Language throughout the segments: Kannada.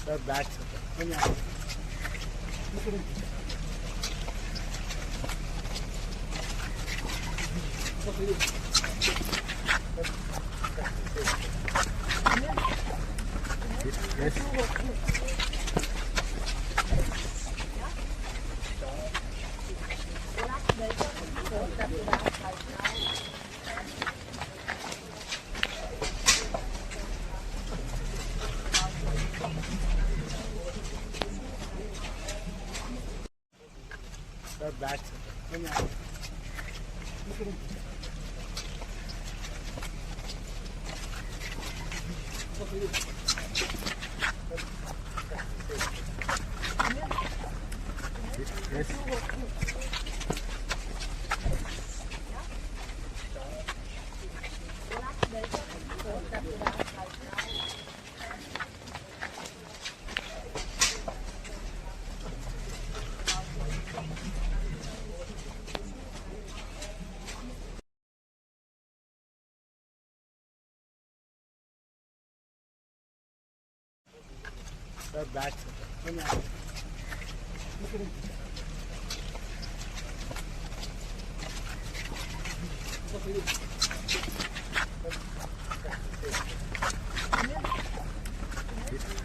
Sir back sir back sir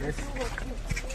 Yes.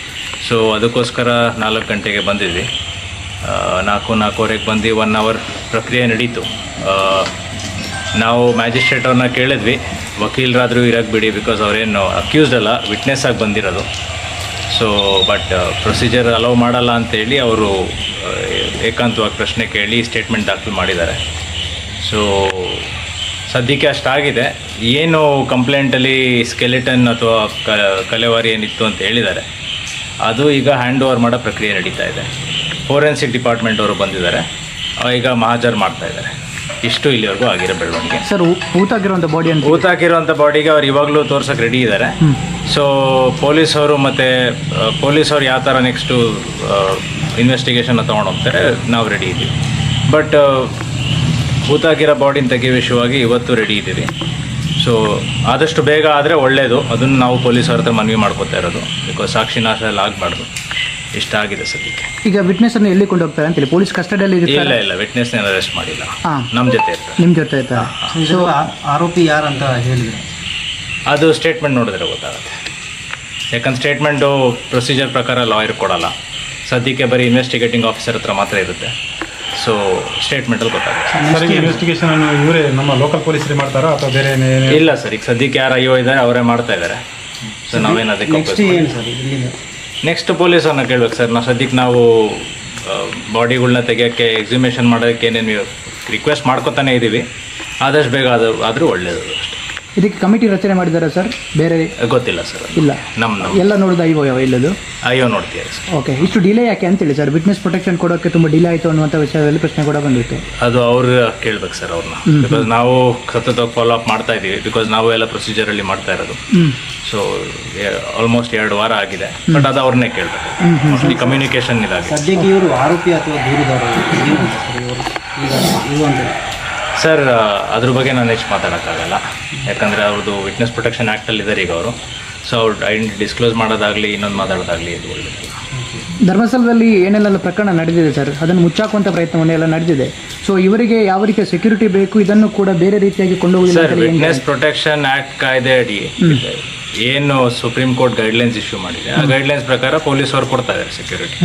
So ಅದಕ್ಕೋಸ್ಕರ ನಾಲ್ಕು ಗಂಟೆಗೆ ಬಂದಿದ್ವಿ. ನಾಲ್ಕು, ನಾಲ್ಕೂವರೆಗೆ ಬಂದು ಒನ್ ಅವರ್ ಪ್ರಕ್ರಿಯೆ ನಡೀತು. ನಾವು ಮ್ಯಾಜಿಸ್ಟ್ರೇಟ್ ಅವ್ರನ್ನ ಕೇಳಿದ್ವಿ. ವಕೀಲರಾದರೂ ಇರಕ್ಕೆ ಬಿಡಿ ಬಿಕಾಸ್ ಅವರೇನು ಅಕ್ಯೂಸ್ಡ್ ಅಲ್ಲ ವಿಟ್ನೆಸ್ ಆಗಿ ಬಂದಿರೋದು. ಸೊ ಬಟ್ ಪ್ರೊಸೀಜರ್ ಅಲೌ ಮಾಡಲ್ಲ ಅಂತೇಳಿ ಅವರು ಏಕಾಂತವಾಗಿ ಪ್ರಶ್ನೆ ಕೇಳಿ ಸ್ಟೇಟ್ಮೆಂಟ್ ದಾಖಲು ಮಾಡಿದ್ದಾರೆ. ಸೊ ಸದ್ಯಕ್ಕೆ ಅಷ್ಟಾಗಿದೆ. ಏನು ಕಂಪ್ಲೇಂಟಲ್ಲಿ ಸ್ಕೆಲೆಟನ್ ಅಥವಾ ಕಲೆವಾರಿ ಏನಿತ್ತು ಅಂತ ಹೇಳಿದ್ದಾರೆ. ಅದು ಈಗ ಹ್ಯಾಂಡ್ ಓವರ್ ಮಾಡೋ ಪ್ರಕ್ರಿಯೆ ನಡೀತಾ ಇದೆ. ಫೋರೆನ್ಸಿಕ್ ಡಿಪಾರ್ಟ್ಮೆಂಟ್ ಅವರು ಬಂದಿದ್ದಾರೆ. ಈಗ ಮಹಾಜರ್ ಮಾಡ್ತಾ ಇದ್ದಾರೆ. ಇಷ್ಟು ಇಲ್ಲಿವರೆಗೂ ಆಗಿರೋ ಬೆಳವಣಿಗೆ. ಸರ್ ಊತಾಗಿರುವಂಥ ಬಾಡಿ ಅಂತ ಊತಾಕಿರುವಂಥ ಬಾಡಿಗೆ ಅವ್ರು ಇವಾಗಲೂ ತೋರ್ಸೋಕೆ ರೆಡಿ ಇದ್ದಾರೆ. ಸೊ ಪೊಲೀಸವರು ಮತ್ತು ಪೊಲೀಸವ್ರು ಯಾವ ಥರ ನೆಕ್ಸ್ಟು ಇನ್ವೆಸ್ಟಿಗೇಷನ್ನ ತೊಗೊಂಡು ಹೋಗ್ತಾರೆ ನಾವು ರೆಡಿ ಇದ್ದೀವಿ. ಬಟ್ ಊತಾಕಿರೋ ಬಾಡಿನ ತೆಗೆಯೋ ವಿಷಯವಾಗಿ ಇವತ್ತು ರೆಡಿ ಇದ್ದೀವಿ. ಸೊ ಆದಷ್ಟು ಬೇಗ ಆದರೆ ಒಳ್ಳೆಯದು ಅದನ್ನು ನಾವು ಪೊಲೀಸರ ಹತ್ರ ಮನವಿ ಮಾಡ್ಕೋತಾ ಇರೋದು. ಬಿಕಾಸ್ ಸಾಕ್ಷಿ ನಾಶ ಎಲ್ಲ ಆಗಬಾರ್ದು ಇಷ್ಟ ಆಗಿದೆ ಸದ್ಯಕ್ಕೆ. ಈಗ ವಿಟ್ನೆಸ್ ಅನ್ನು ಎಲ್ಲಿ ಕೊಂಡು ಹೋಗ್ತಾರೆ ಅಂತೇಳಿ ಪೊಲೀಸ್ ಕಸ್ಟಡಿಯಲ್ಲಿ ಇಲ್ಲ ಇಲ್ಲ. ವಿಟ್ನೆಸ್ ಅರೆಸ್ಟ್ ಮಾಡಿಲ್ಲ. ಹಾ. ನಮ್ಮ ಜೊತೆ ನಿಮ್ಮ ಜೊತೆ ಇರ್ತಾರೆ. ಸೊ ಆರೋಪಿ ಯಾರಂತ ಹೇಳಿದ್ರು? ಅದು ಸ್ಟೇಟ್ಮೆಂಟ್ ನೋಡಿದ್ರೆ ಗೊತ್ತಾಗುತ್ತೆ. ಯಾಕಂದ್ರೆ ಸ್ಟೇಟ್ಮೆಂಟು ಪ್ರೊಸೀಜರ್ ಪ್ರಕಾರ ಲಾಯರ್ ಕೊಡಲ್ಲ. ಸದ್ಯಕ್ಕೆ ಬರೀ ಇನ್ವೆಸ್ಟಿಗೇಟಿಂಗ್ ಆಫೀಸರ್ ಹತ್ರ ಮಾತ್ರ ಇರುತ್ತೆ. ಸ್ಟೇಟ್ಮೆಂಟಲ್ಲಿ ಗೊತ್ತಾಗುತ್ತೆ. ಸರ್ ಇನ್ವೆಸ್ಟಿಗೇಷನ್ ಅನ್ನು ಇವರೇ ನಮ್ಮ ಲೋಕಲ್ ಪೊಲೀಸರೇ ಮಾಡ್ತಾರಾ ಅಥವಾ ಬೇರೆ ಏನೇ- ಇಲ್ಲ ಸರ್ ಈಗ ಸದ್ಯಕ್ಕೆ ಯಾರು ಅಯ್ಯೋ ಇದ್ದಾರೆ ಅವರೇ ಮಾಡ್ತಾ ಇದ್ದಾರೆ. ಸೊ ನಾವೇನು ಅದಕ್ಕೆ ನೆಕ್ಸ್ಟ್ ಏನು ಸರ್ ಇಲ್ಲಿಂದ ನೆಕ್ಸ್ಟ್ ಪೊಲೀಸವ್ರನ್ನ ಕೇಳ್ಬೇಕು ಸರ್ ನಾವು ಸದ್ಯಕ್ಕೆ ನಾವು ಬಾಡಿಗಳನ್ನ ತೆಗಿಯೋಕ್ಕೆ ಎಕ್ಸಿಮೇಷನ್ ಮಾಡೋದಕ್ಕೆ ಏನೇನು ರಿಕ್ವೆಸ್ಟ್ ಮಾಡ್ಕೊತಾನೆ ಇದ್ದೀವಿ ಆದಷ್ಟು ಬೇಗ ಅದು ಆದರೂ ಒಳ್ಳೆಯದು ಅಷ್ಟೇ. ಇದಕ್ಕೆ ಕಮಿಟಿ ರಚನೆ ಮಾಡಿದ್ದಾರೆ ಸರ್? ಬೇರೆ ಗೊತ್ತಿಲ್ಲ ಸರ್. ಇಲ್ಲ. ನಮ್ಮ ನಮ್ಮ ಎಲ್ಲ ನೋಡಿದ ಅಯ್ಯೋ ಯಾವ ಇಲ್ಲದು? ಅಯ್ಯೋ ನೋಡ್ತೀವಿ ಸರ್. ಓಕೆ ಇಷ್ಟು ಡಿಲೇ ಯಾಕೆ ಅಂತೇಳಿ ಸರ್? ವಿಟ್ನೆಸ್ ಪ್ರೊಟೆಕ್ಷನ್ ಕೊಡೋಕ್ಕೆ ತುಂಬ ಡಿಲೇ ಆಯಿತು ಅನ್ನುವಂಥ ವಿಷಯದಲ್ಲಿ ಪ್ರಶ್ನೆ ಕೂಡ ಬಂದಿತ್ತು. ಅದು ಅವ್ರು ಕೇಳ್ಬೇಕು ಸರ್ ಅವ್ರನ್ನ ಬಿಕಾಸ್ ನಾವು ಸತತವಾಗಿ ಫಾಲೋ ಅಪ್ ಮಾಡ್ತಾ ಇದ್ದೀವಿ ಬಿಕಾಸ್ ನಾವು ಎಲ್ಲ ಪ್ರೊಸೀಜರಲ್ಲಿ ಮಾಡ್ತಾ ಇರೋದು. ಸೊ ಆಲ್ಮೋಸ್ಟ್ ಎರಡು ವಾರ ಆಗಿದೆ. ಬಟ್ ಅದು ಅವ್ರನ್ನೇ ಕೇಳಬೇಕು. ಮೋಸ್ಟ್ಲಿ ಕಮ್ಯುನಿಕೇಷನ್ ಇದಾಗಿದೆ ಸದ್ಯಕ್ಕೆ ಇವರು ಆರೋಪಿ ಅಥವಾ ದೂರಿದವರು? ಏನು ಸರ್ ಇವರು ಈಗ ಇರುವಂಥ ಸರ್ ಅದ್ರ ಬಗ್ಗೆ ನಾನು ಹೆಚ್ಚು ಮಾತಾಡೋಕ್ಕಾಗಲ್ಲ. ಯಾಕಂದರೆ ಅವ್ರದ್ದು ವಿಟ್ನೆಸ್ ಪ್ರೊಟೆಕ್ಷನ್ ಆ್ಯಕ್ಟಲ್ಲಿ ಇದ್ದಾರೆ ಈಗ ಅವರು. ಸೊ ಅವ್ರು ಐಡೆಂಟಿ ಡಿಸ್ಕ್ಲೋಸ್ ಮಾಡೋದಾಗಲಿ ಇನ್ನೊಂದು ಮಾತಾಡೋದಾಗಲಿ ಇದು ಧರ್ಮಸ್ಥಳದಲ್ಲಿ ಏನೆಲ್ಲ ಪ್ರಕರಣ ನಡೆದಿದೆ ಸರ್ ಅದನ್ನು ಮುಚ್ಚಾಕುವಂಥ ಪ್ರಯತ್ನವನ್ನೆಲ್ಲ ನಡೆದಿದೆ. ಸೊ ಇವರಿಗೆ ಯಾವ ರೀತಿಯ ಸೆಕ್ಯೂರಿಟಿ ಬೇಕು ಇದನ್ನು ಕೂಡ ಬೇರೆ ರೀತಿಯಾಗಿ ಸರ್ ವಿಟ್ನೆಸ್ ಪ್ರೊಟೆಕ್ಷನ್ ಆ್ಯಕ್ಟ್ ಕಾಯ್ದೆ ಅಡಿ ಏನು ಸುಪ್ರೀಂ ಕೋರ್ಟ್ ಗೈಡ್ಲೈನ್ಸ್ ಇಶ್ಯೂ ಮಾಡಿದೆ. ಆ ಗೈಡ್ಲೈನ್ಸ್ ಪ್ರಕಾರ ಪೊಲೀಸವ್ರು ಕೊಡ್ತಾ ಇದ್ದಾರೆ ಸೆಕ್ಯೂರಿಟಿ.